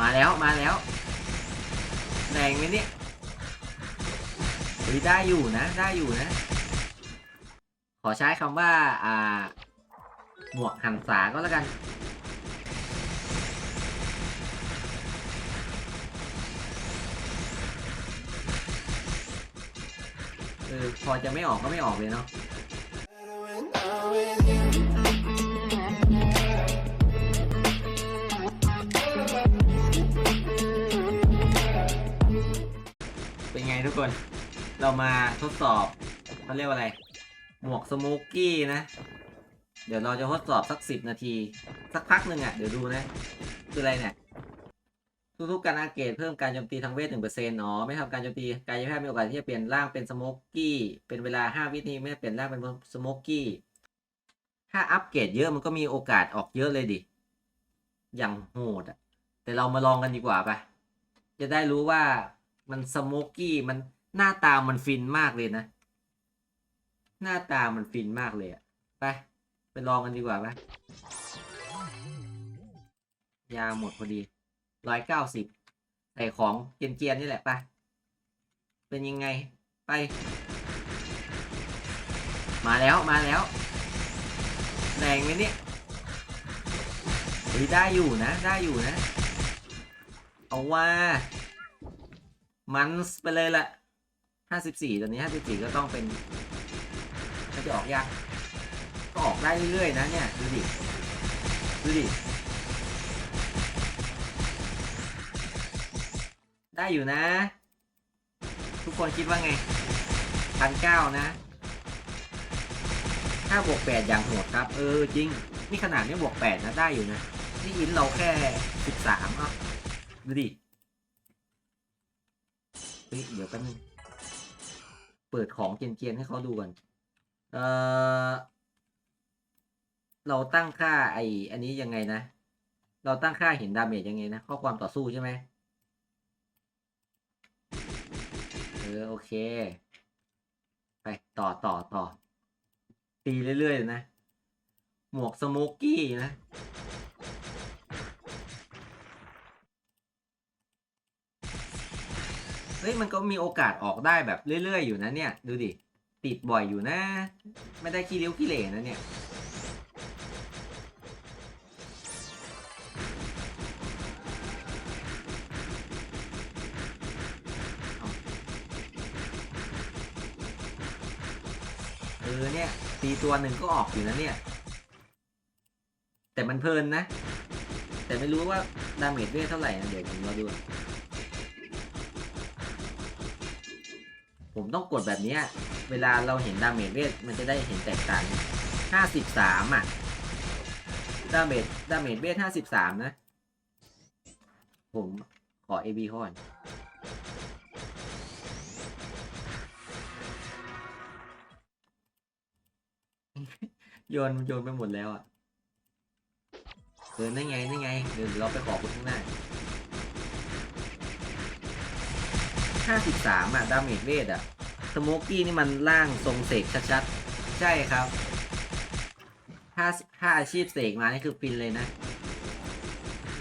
มาแล้วมาแล้วแรงไหมเนี่ยเฮ้ยได้อยู่นะ ได้อยู่นะ ขอใช้คำว่า อ่า หมวกหันษาก็แล้วกัน เออ พอจะไม่ออกก็ไม่ออกเลยเนาะ ทุกคน เรามาทดสอบเขาเรียกว่าอะไร หมวกสโมกกี้นะ เดี๋ยวเราจะทดสอบสักสิบนาที สักพักหนึ่งอะ เดี๋ยวดูนะ คืออะไรเนี่ยทุกๆการอาเกตเพิ่มการโจมตีทางเวทหนึ่งเปอร์เซ็นต์อ๋อไม่ทำการโจมตีกายภาพมีโอกาสที่จะเปลี่ยนร่างเป็นสโมกกี้ เป็นเวลาห้าวินาทีไม่เปลี่ยนร่างเป็นสโมกกี้ ถ้าอัปเกรดเยอะมันก็มีโอกาสออกเยอะเลยดิ อย่างโหดอะแต่เรามาลองกันดีกว่าปะจะได้รู้ว่า มันสโมกกี้มันหน้าตามันฟินมากเลยนะ หน้าตามันฟินมากเลยอะไป ไปลองกันดีกว่าไปะยาหมดพอดีร้อยเก้าสิบใส่ของเกียนๆนี่แหละไป เป็นยังไงไป มาแล้วมาแล้วแรงไหมเนี่ยเฮ้ยได้อยู่นะ ได้อยู่นะ เอาว่า มันไปเลยละห้าสิบสี่ตอนนี้ห้าสิบสี่ก็ต้องเป็นถ้าจะออกยากก็ออกได้เรื่อยๆนะเนี่ย ดูดิ ดูดิ ได้อยู่นะ ทุกคนคิดว่าไงพันเก้านะถ้าบวกแปดอย่างโหดครับ เออจริง นี่ขนาดไม่บวกแปดนะได้อยู่นะ นี่อินเราแค่สิบสามอะดูดิ เฮ้ยเดี๋ยวแป๊บนึงเปิดของเกียนๆให้เขาดูก่อนเออเราตั้งค่าไออันนี้ยังไงนะ เราตั้งค่าเห็นดาเมจยังไงนะ ข้อความต่อสู้ใช่ไหมเออโอเค ไปต่อต่อต่อตีเรื่อยๆเลยนะ หมวกสโมกกี้นะ เฮ้ยมันก็มีโอกาสออกได้แบบเรื่อย ๆ อยู่นะเนี่ย ดูดิ ติดบ่อยอยู่นะ ไม่ได้ขี้เลี้ยวขี้เหร่นะเนี่ย เออเนี่ยตีตัวหนึ่งก็ออกอยู่นะเนี่ย แต่มันเพลินนะ แต่ไม่รู้ว่าดาเมจเวทเท่าไหร่นะเดี๋ยวผมมาดู ผมต้องกดแบบนี้ เวลาเราเห็นดาเมจเวทมันจะได้เห็นแตกต่างห้าสิบสามอะ ดาเมจ ดาเมจเวทห้าสิบสามนะ ผมขอ AB ก่อนโยนโยนไปหมดแล้วอะเออนั่นไงนั่นไง เดี๋ยวเราไปขอคนข้างหน้า ห้าสิบสามอะดาเมจเวทอะสโมกกี้นี่มันร่างทรงเสกชัดๆ ใช่ครับ ถ้าถ้าอาชีพเสกมานี่คือฟินเลยนะ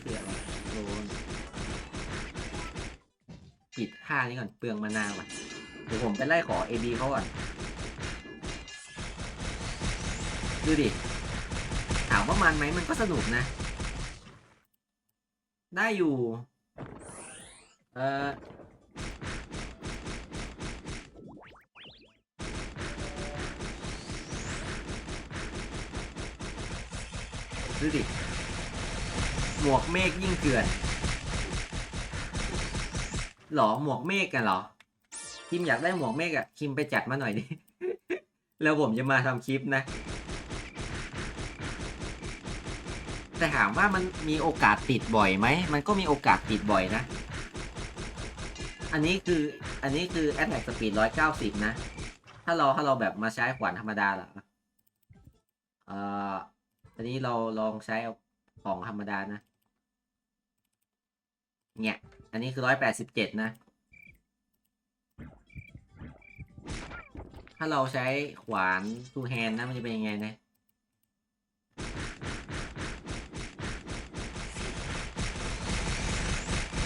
เสียอะไรโดนปิดท่านี้ก่อนเปลืองมานาว่ะเดี๋ยวผมไปไล่ขอ AB เขาก่อน ดูดิ ถามว่ามันไหมมันก็สนุกนะ ได้อยู่ เอ่อ ดูดิ หมวกเมฆยิ่งเถื่อนหรอหมวกเมฆกันหรอ คิมอยากได้หมวกเมฆอะคิมไปจัดมาหน่อยดิ แล้วผมจะมาทำคลิปนะ แต่ถามว่ามันมีโอกาสติดบ่อยไหม มันก็มีโอกาสติดบ่อยนะ อันนี้คือ อันนี้คือ attack speed 190 นะ ถ้าเราถ้าเราแบบมาใช้ขวานธรรมดาล่ะ เอ่อ อันนี้เราลองใช้ของธรรมดานะ เนี่ย อันนี้คือร้อยแปดสิบเจ็ดนะ ถ้าเราใช้ขวานทูแฮนนะมันจะเป็นยังไงนะ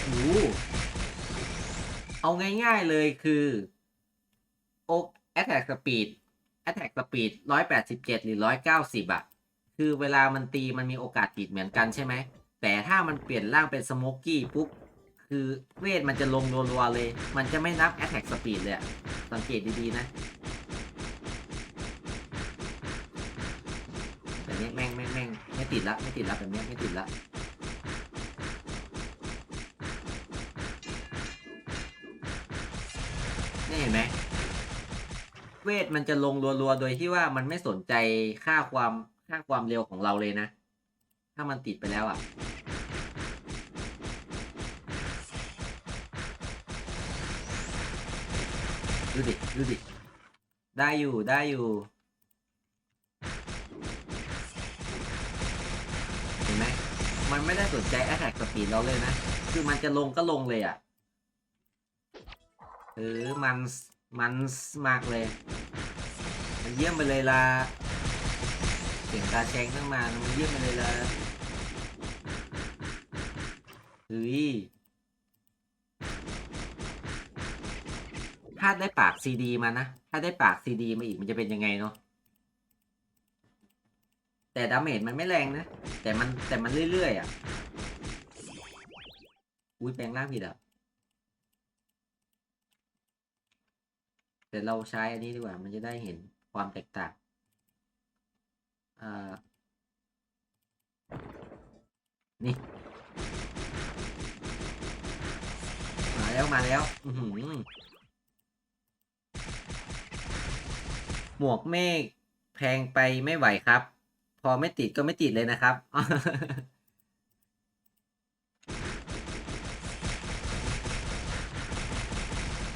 อู้เอาง่ายๆเลยคือโอ attack speed attack speed 187 หรือ 190อะ คือเวลามันตีมันมีโอกาสติดเหมือนกันใช่ไหม แต่ถ้ามันเปลี่ยนร่างเป็นสโมกกี้ปุ๊บ คือเวทมันจะลงรัวๆเลย มันจะไม่นับ attack speed เลยสังเกตดีๆนะ แต่นี้แม่งแม่งแม่งไม่ติดละไม่ติดละแบบนี้ไม่ติดละนี่เห็นไหมเวทมันจะลงรัวๆ โดยที่ว่ามันไม่สนใจค่าความ ค่าความเร็วของเราเลยนะ ถ้ามันติดไปแล้วอะ ดูดิ ดูดิ ได้อยู่ได้อยู่ เห็นไหม มันไม่ได้สนใจ attack speed เราเลยนะ คือมันจะลงก็ลงเลยอะเออมันมันมากเลย มันเยี่ยมไปเลยล่ะ เสียงตาแชงตั้งมามันยี่ยมไปเลยเล่ะเฮ้ยถ้าได้ปากซีดีมานะ ถ้าได้ปากซีดีมาอีกมันจะเป็นยังไงเนาะ แต่ดาเมจมันไม่แรงนะ แต่มันแต่มันเรื่อยๆอะ อุ้ยแปลงร่างผิดอะแต่เราใช้อันนี้ดีกว่า มันจะได้เห็นความแตกต่าง นี่ มาแล้วมาแล้วอืหมวกเมฆแพงไปไม่ไหวครับ พอไม่ติดก็ไม่ติดเลยนะครับ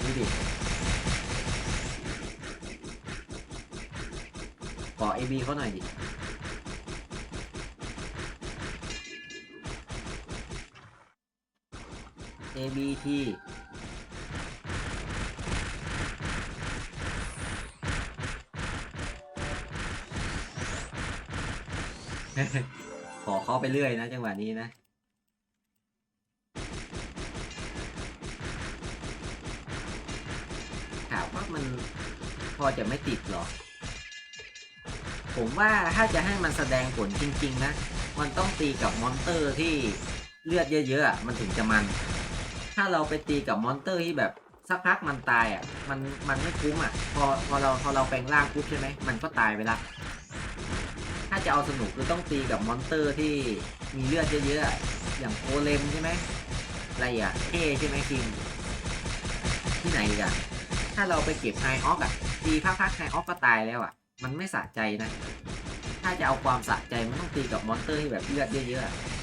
ดูดิขอ AB เขาหน่อยดิ AB ที่ขอเข้าไปเรื่อยนะ จังหวะนี้นะ ถามว่ามันพอจะไม่ติดหรอ ผมว่าถ้าจะให้มันแสดงผลจริง ๆ นะ มันต้องตีกับมอนเตอร์ที่เลือดเยอะ ๆ มันถึงจะมัน ถ้าเราไปตีกับมอนเตอร์ที่แบบสักพักมันตายอะ มันมันไม่คุ้มอะ พอพอเราพอเราแปลงร่างปุ๊บใช่ไหมมันก็ตายไปละ ถ้าจะเอาสนุกคือต้องตีกับมอนเตอร์ที่มีเลือดเยอะๆ อย่างโอเลมใช่ไหมอะไรอะเอใช่ไหมคิงที่ไหนอะ ถ้าเราไปเก็บไฮออกอะ ตีพักๆไฮออกก็ตายแล้วอะ มันไม่สะใจนะ ถ้าจะเอาความสะใจมันต้องตีกับมอนเตอร์ที่แบบเลือดเยอะๆ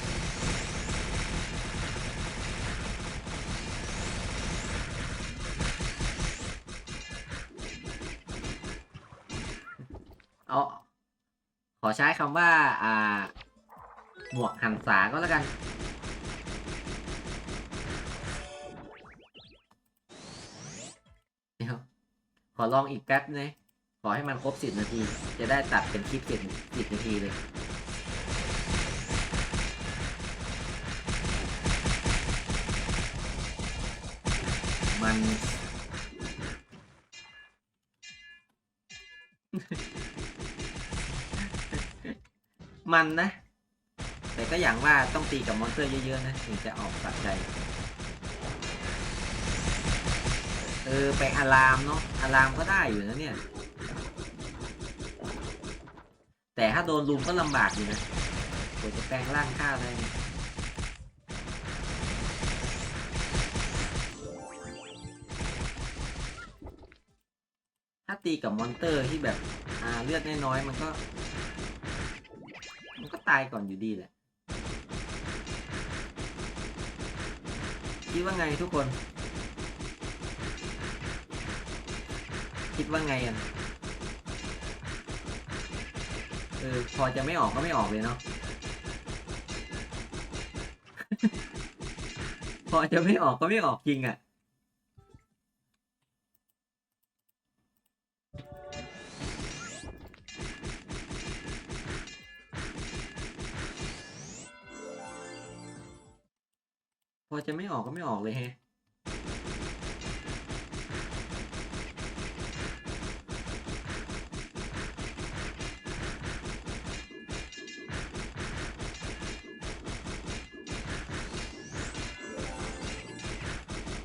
เอาขอใช้คำว่า อ่า หมวกหันษาก็แล้วกัน เดี๋ยว ขอลองอีกแป๊บนะขอให้มันครบสิบนาที จะได้ตัดเป็นคลิปเจ็ดสิบนาทีเลยมัน มันนะ แต่ก็อย่างว่าต้องตีกับมอนสเตอร์เยอะๆนะถึงจะออกสะใจ เออ ไปอารามเนาะอารามก็ได้อยู่นะเนี่ย แต่ถ้าโดนลุมก็ลำบากอยู่นะกว่าจะแปลงร่างฆ่าได้เนี่ยถ้าตีกับมอนเตอร์ที่แบบ อ่า เลือดน้อยๆมันก็ ตายก่อนอยู่ดีแหละ คิดว่าไงทุกคน คิดว่าไงอะเออพอจะไม่ออกก็ไม่ออกเลยเนาะพอจะไม่ออกก็ไม่ออกจริงอะ พอจะไม่ออกก็ไม่ออกเลยแฮะ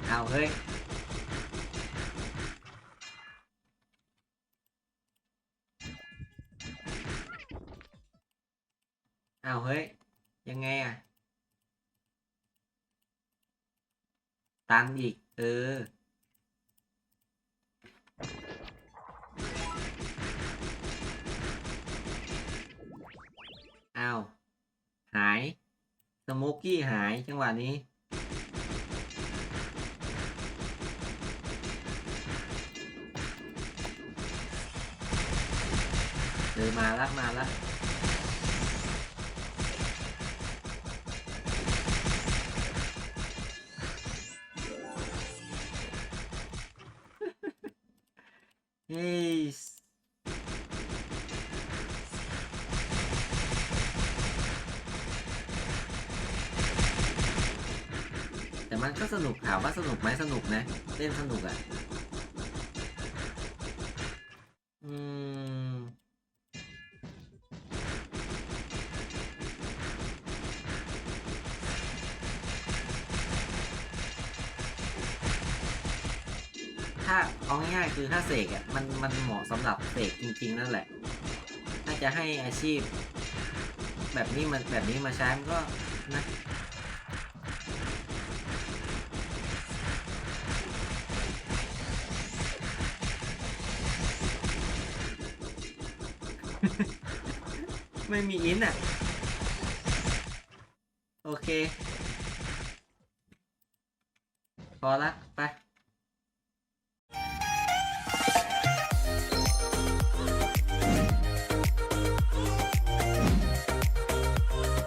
เอาเฮ้ย เอาเฮ้ย ยังไงอะ ตันอีก เออ อ้าว หาย สโมกกี้หายจังหวะนี้ เออ มาละมาละ เฮ้ยแต่มันก็สนุกถามว่าสนุกไหมสนุกนะ เล่นสนุกอะ่ะ ถ้าเอาง่ายๆคือถ้าเสกอะมันมันเหมาะสำหรับเสกจริง ๆ นั่นแหละ ถ้าจะให้อาชีพ แบบนี้มันแบบนี้มาใช้มันก็นะไม่มีอินอะ โอเค พอละ